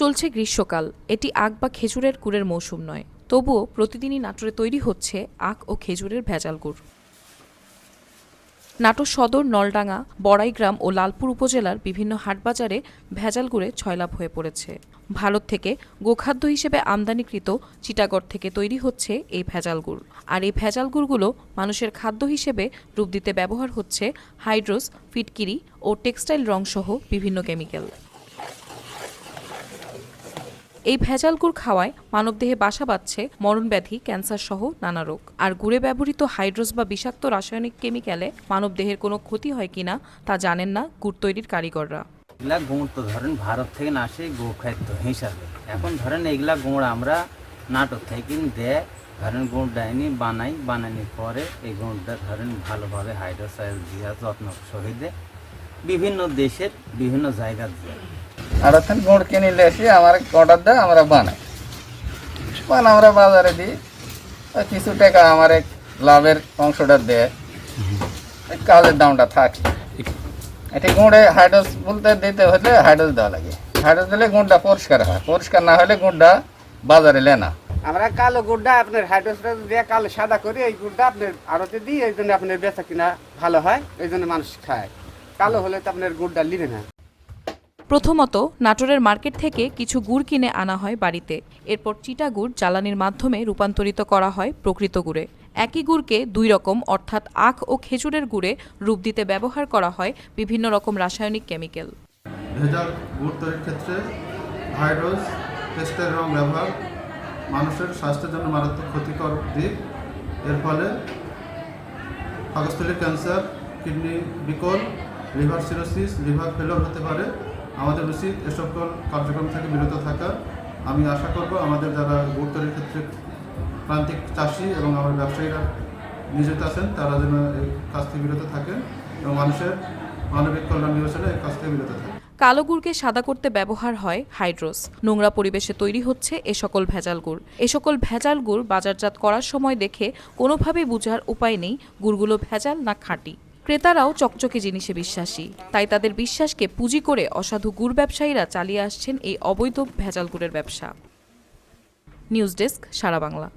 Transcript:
চলছে গ্রীষ্মকাল। এটি আখ বা খেজুরের গুড়ের মৌসুম নয়। তবুও প্রতিদিনই নাটোরে তৈরি হচ্ছে আখ ও খেজুরের ভেজাল গুড়। নাটোর সদর, নলডাঙ্গা, বড়াইগ্রাম ও লালপুর উপজেলার বিভিন্ন হাটবাজারে ভেজাল গুড়ে ছয়লাভ হয়ে পড়েছে। ভারত থেকে গোখাদ্য হিসেবে আমদানিকৃত চিটাগড় থেকে তৈরি হচ্ছে এই ভেজাল গুড়। আর এই ভেজাল গুড়গুলো মানুষের খাদ্য হিসেবে রূপ দিতে ব্যবহার হচ্ছে হাইড্রোস, ফিটকিরি ও টেক্সটাইল রংসহ বিভিন্ন কেমিক্যাল। এই ভেজাল গুড় খাওয়ায় মানবদেহে বাসা বাঁধছে মরণব্যাধি, ক্যান্সার সহ নানা রোগ। আর গুড়ে ব্যবহৃত হাইড্রোস বা বিষাক্ত রাসায়নিক কেমিক্যালে মানবদেহের কোনো ক্ষতি হয় কিনা তা জানেন না গুড় তৈরির কারিগররা। এগুলা গুড় তো ধরেন ভারত থেকে না আসে গোখাদ্য হিসাবে এখন ধরেন এগুলা গুড় আমরা নাটক থেকে দেয় ধরেন গুড়টা এনে বানাই, বানানোর পরে এই গুড়টা ধরেন ভালোভাবে হাইড্রোসাইড দিয়া যত্ন সহিতে বিভিন্ন দেশের বিভিন্ন জায়গা যায় আর ওখানে গুড় কিনে নিয়ে এসে আমার অর্ডার দেয় আমরা বানাই। মাল আমরা বাজারে দিই। কিছু টাকা আমার এক লাভের অংশটা দেয় কাজের দামটা থাকে। এটি গুড়ে হাইড্রোস বলতে দিতে হলে হাইড্রোস দেওয়া লাগে। হাইড্রোস দিলে গুড়টা পরিষ্কার হয়। পরিষ্কার না হলে গুড়টা বাজারে লে না। আমরা কালো গুড়টা আপনার হাইড্রোস্টার দিয়ে কালো সাদা করে, এই গুড়টা আপনার আড়তে দিই, এই জন্য আপনার বেচা কিনা ভালো হয়, এই জন্য মানুষ খায়। কালো হলে তো আপনার গুড়টা লিবে না। প্রথমত, নাটোরের মার্কেট থেকে কিছু গুড় কিনে আনা হয় বাড়িতে। এরপর চিটা গুড় জ্বালানির মাধ্যমে রূপান্তরিত করা হয় প্রকৃত গুড়ে। একই গুড়কে দুই রকম, অর্থাৎ আখ ও খেজুরের গুড়ে রূপ দিতে ব্যবহার করা হয় বিভিন্ন রকম রাসায়নিক কেমিক্যাল। ভেজাল গুড় তৈরির ক্ষেত্রে হাইড্রোজ টেস্টের রং ব্যবহার মানুষের স্বাস্থ্যের জন্য মারাত্মক ক্ষতিকর দিক। এর ফলে পাকস্থলীর ক্যান্সার, কিডনি বিকল, লিভার সিরোসিস, লিভার ফেলোর হতে পারে। আমাদের উচিত এ সকল কার্যক্রম থেকে বিরত থাকা। আমি আশা করব আমাদের যারা গুড় তৈরির ক্ষেত্রে প্রান্তিক চাষি এবং আমার ব্যবসায়ীরা নিয়োজিত আছেন, তারা যেন এই কাজ থেকে বিরত থাকেন এবং মানুষের মানবিক কল্যাণ বিবেচনায় এই কাজ থেকে বিরত থাকেন। কালো গুড়কে সাদা করতে ব্যবহার হয় হাইড্রোস। নোংরা পরিবেশে তৈরি হচ্ছে এ সকল ভেজাল গুড়। এ সকল ভেজাল গুড় বাজারজাত করার সময় দেখে কোনোভাবেই বোঝার উপায় নেই গুড়গুলো ভেজাল না খাঁটি। ক্রেতারাও চকচকে জিনিসে বিশ্বাসী। তাই তাদের বিশ্বাসকে পুঁজি করে অসাধু গুড় ব্যবসায়ীরা চালিয়ে আসছেন এই অবৈধ ভেজাল গুড়ের ব্যবসা। News desk Sara Bangla.